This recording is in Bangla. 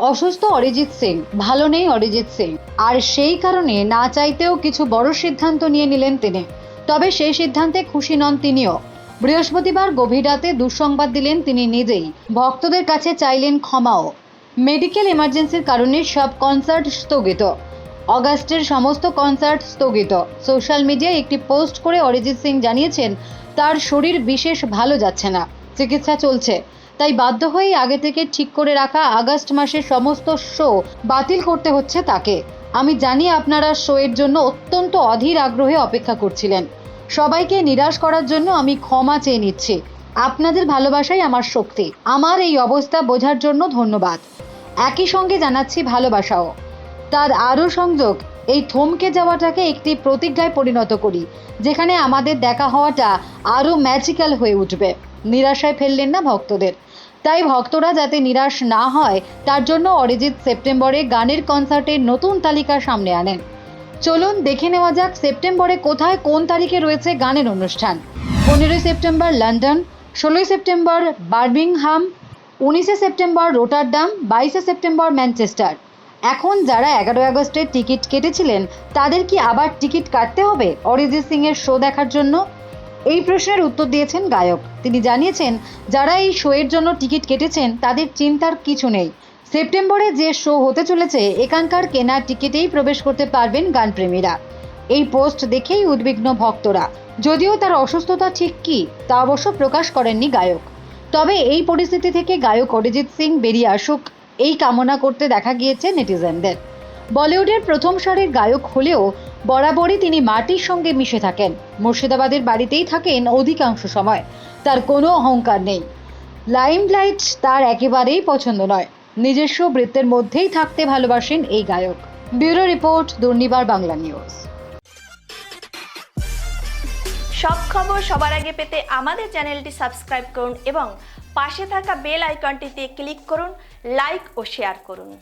অসুস্থ অরিজিৎ সিং, ভালো নেই অরিজিৎ সিং। আর সেই কারণে না চাইতেও কিছু বড় সিদ্ধান্ত নিয়ে নিলেন তিনি। তবে সেই সিদ্ধান্তে খুশি নন তিনিও। বৃহস্পতিবার গভীর রাতে দুঃসংবাদ দিলেন তিনি নিজেই। ভক্তদের কাছে চাইলেন ক্ষমাও। মেডিকেল এমার্জেন্সির কারণে সব কনসার্ট স্থগিত। অগাস্টের সমস্ত কনসার্ট স্থগিত। সোশ্যাল মিডিয়ায় একটি পোস্ট করে অরিজিৎ সিং জানিয়েছেন, তার শরীর বিশেষ ভালো যাচ্ছে না। চিকিৎসা চলছে। তাই বাধ্য হয়েই আগে থেকে ঠিক করে রাখা আগস্ট মাসের সমস্ত শো বাতিল করতে হচ্ছে তাকে। আমি জানি আপনারা শো এর জন্য অত্যন্ত অধীর আগ্রহে অপেক্ষা করছিলেন। সবাইকে নিরাশ করার জন্য আমি ক্ষমা চেয়ে নিচ্ছি। আপনাদের ভালোবাসাই আমার শক্তি। আমার এই অবস্থা বোঝার জন্য ধন্যবাদ। একই সঙ্গে জানাচ্ছি ভালোবাসাও। তার আরও সংযোগ, এই থমকে যাওয়াটাকে একটি প্রতিজ্ঞায় পরিণত করি, যেখানে আমাদের দেখা হওয়াটা আরও ম্যাজিক্যাল হয়ে উঠবে। নিরাশায় ফেললেন না ভক্তদের। তাই ভক্তরা যাতে নিরাশ না হয়, তার জন্য অরিজিৎ সেপ্টেম্বরে গানের কনসার্টের নতুন তালিকা সামনে আনেন। চলুন দেখে নেওয়া যাক সেপ্টেম্বরে কোথায় কোন তারিখে রয়েছে গানের অনুষ্ঠান। পনেরোই সেপ্টেম্বর লন্ডন, ষোলোই সেপ্টেম্বর বার্মিংহাম, উনিশে সেপ্টেম্বর রোটারডাম, বাইশে সেপ্টেম্বর ম্যানচেস্টার। এখন যারা এগারোই আগস্টের টিকিট কেটেছিলেন, তাদের কি আবার টিকিট কাটতে হবে? অরিজিৎ সিং এর শো দেখার জন্য এই প্রশ্নের উত্তর দিয়েছেন গায়ক। তিনি জানিয়েছেন, যারা এই শোয়ের জন্য টিকিট কেটেছেন, তাদের চিন্তার কিছু নেই। সেপ্টেম্বরে যে শো হতে চলেছে, এখানকার কেনার টিকিটেই প্রবেশ করতে পারবেন গানপ্রেমীরা। এই পোস্ট দেখেই উদ্বিগ্ন ভক্তরা। যদিও তার অসুস্থতা ঠিক কী, তা অবশ্য প্রকাশ করেননি গায়ক। তবে এই পরিস্থিতি থেকে গায়ক অরিজিৎ সিং বেরিয়ে আসুক, এই কামনা করতে দেখা গিয়েছে নেটিজেনদের। বলিউডের প্রথম সারির গায়ক হলেও বরাবরই তিনি মাটির সঙ্গে মিশে থাকেন। মুর্শিদাবাদের বাড়িতেই থাকেন অধিকাংশ সময়। তার কোনো অহংকার নেই। লাইমলাইট তার একেবারেই পছন্দ নয়। নিজস্ব বৃত্তের মধ্যেই থাকতে ভালোবাসেন এই গায়ক। Bureau report, Durnibar Bangla news. সব খবর সবার আগে পেতে আমাদের চ্যানেলটি সাবস্ক্রাইব করুন এবং পাশে থাকা বেল আইকনটিতে ক্লিক করুন, লাইক ও শেয়ার করুন।